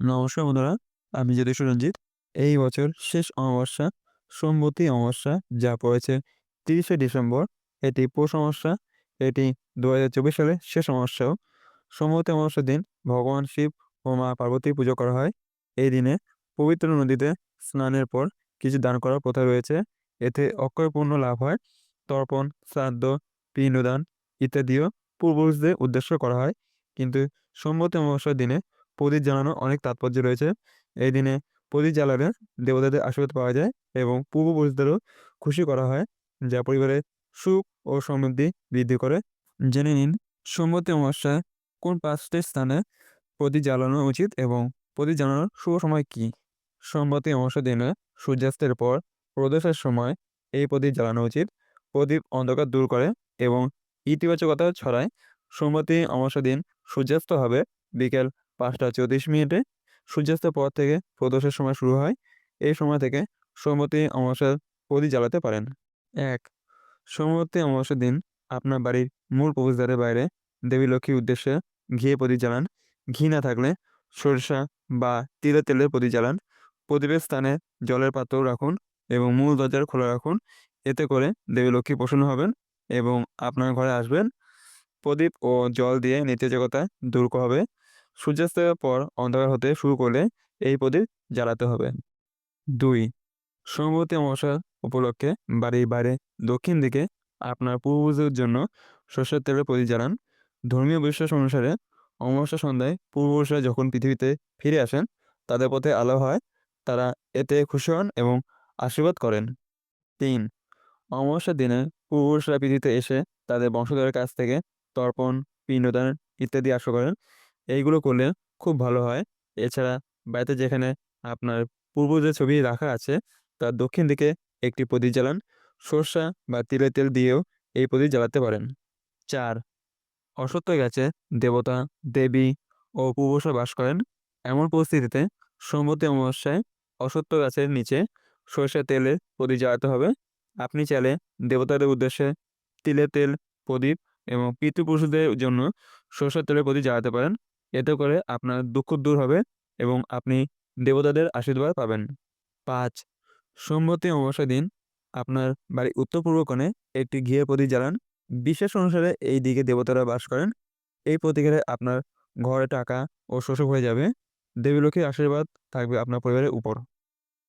নমস্কার বন্ধুরা, আমি জ্যোতিষ রঞ্জিত। এই বছর শেষ অমাবস্যা সোমবতী অমাবস্যা যা পড়েছে ৩০শে ডিসেম্বর। এটি পৌষ অমাবস্যা। এটি ২০২৪ সালের শেষ অমাবস্যাও। সোমবতী অমাবস্যার দিন ভগবান শিব ও মা পার্বতী পুজো করা হয়। এই দিনে পবিত্র নদীতে স্নানের পর কিছু দান করার প্রথা রয়েছে। এতে অক্ষয় পুণ্য লাভ হয়। তর্পণ, শ্রাদ্ধ, পিণ্ডদান ইত্যাদিও পূর্বপুরুষদের উদ্দেশ্য করা হয়। কিন্তু সোমবতী অমাবস্যার দিনে প্রদীপ জ্বালানোর অনেক তাৎপর্য রয়েছে। এই দিনে প্রদীপ জ্বালালে দেবতাদের আশীর্বাদ পাওয়া যায় এবং পূর্বপুরুষদেরও খুশি করা হয়, যা পরিবারে সুখ ও সমৃদ্ধি বৃদ্ধি করে। জেনে নিন সোমবতী অমাবস্যায় কোন পাঁচটি স্থানে প্রদীপ জ্বালানো উচিত এবং প্রদীপ জ্বালানোর শুভ সময় কী? সোমবতী অমাবস্যার দিনে সূর্যাস্তের পর প্রদোষের সময় এই প্রদীপ জ্বালানো উচিত। প্রদীপ অন্ধকার দূর করে এবং ইতিবাচকতা ছড়ায়। সোমবতী অমাবস্যার দিন সূর্যাস্ত হবে বিকেল ৫টা ৩৪ মিনিটে। সূর্যাস্তের পর থেকে প্রদোষের সময় শুরু হয়। এই সময় থেকে সোমবতী অমাবস্যার প্রদীপ জ্বালাতে পারেন। এক, সোমবতী অমাবস্যার দিন আপনার বাড়ির মূল প্রবেশদ্বারের বাইরে দেবী লক্ষ্মীর উদ্দেশ্যে ঘিয়ে প্রদীপ জ্বালান। ঘি না থাকলে সরিষা বা তিলের তেলের প্রদীপ জ্বালান। প্রদীপের স্থানে জলের পাত্র রাখুন এবং মূল দরজা খোলা রাখুন। এতে করে দেবী লক্ষ্মী প্রসন্ন হবেন এবং আপনার ঘরে আসবেন। প্রদীপ ও জল দিয়ে নেতিবাচকতা দূর হবে। সূর্যাস্তের পর অন্ধকার হতে শুরু করলে এই প্রদীপ জ্বালাতে হবে। দুই সোমবতী অমাবস্যা উপলক্ষে বাড়ির বাইরে দক্ষিণ দিকে আপনার পূর্বপুরুষদের জন্য সরষের তেলের প্রদীপ জ্বালান। ধর্মীয় বিশ্বাস অনুসারে অমাবস্যা সন্ধ্যায় পূর্বপুরুষরা যখন পৃথিবীতে ফিরে আসেন তাদের পথে আলো হয়। তারা এতে খুশি হন এবং আশীর্বাদ করেন। তিন অমাবস্যার দিনে পূর্বপুরুষরা পৃথিবীতে এসে তাদের বংশধরের কাছ থেকে তর্পণ, পিণ্ডদান ইত্যাদি আশা করেন। এইগুলো করলে খুব ভালো হয়। এছাড়া বাড়িতে যেখানে আপনার পূর্বজের ছবি রাখা আছে তার দক্ষিণ দিকে একটি প্রদীপ জ্বালান। সরষা বা তিলের তেল দিয়েও এই প্রদীপ জ্বালাতে পারেন। চার অশ্বত্থ গাছে দেবতা, দেবী ও পূর্বপুরুষরা বাস করেন। এমন পরিস্থিতিতে সোমবতী অমাবস্যায় অশ্বত্থ গাছের নিচে সরিষার তেলের প্রদীপ জ্বালাতে হবে। আপনি চাইলে দেবতাদের উদ্দেশ্যে তিলের তেল, প্রদীপ এবং পিতৃপুরুষদের জন্য সরষের তেলের প্রদীপ জ্বালাতে পারেন। এতে করে আপনার দুঃখ দূর হবে এবং আপনি দেবতাদের আশীর্বাদ পাবেন। পাঁচ সোমবতী অমাবস্যার দিন আপনার বাড়ির উত্তর-পূর্ব কোণে একটি ঘিয়ের প্রদীপ জ্বালান। বিশেষ অনুসারে এই দিকে দেবতারা বাস করেন। এই প্রতীকের আপনার ঘরে টাকা ও শস্য হয়ে যাবে। দেবী লক্ষ্মীর আশীর্বাদ থাকবে আপনার পরিবারের উপর।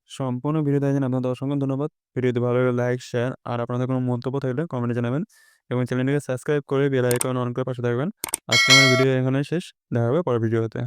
সম্পূর্ণ ভিডিও দেখার জন্য আপনাদের অসংখ্য ধন্যবাদ। ভিডিওটি ভালো লাগলে লাইক, শেয়ার আর আপনাদের কোনো মন্তব্য থাকলে কমেন্টে জানাবেন এবং চ্যানেলটিকে সাবস্ক্রাইব করে বেল আইকন অন করে পাশে থাকবেন। আজকে আমার ভিডিও এখানে শেষ। দেখা হবে পরের ভিডিওতে।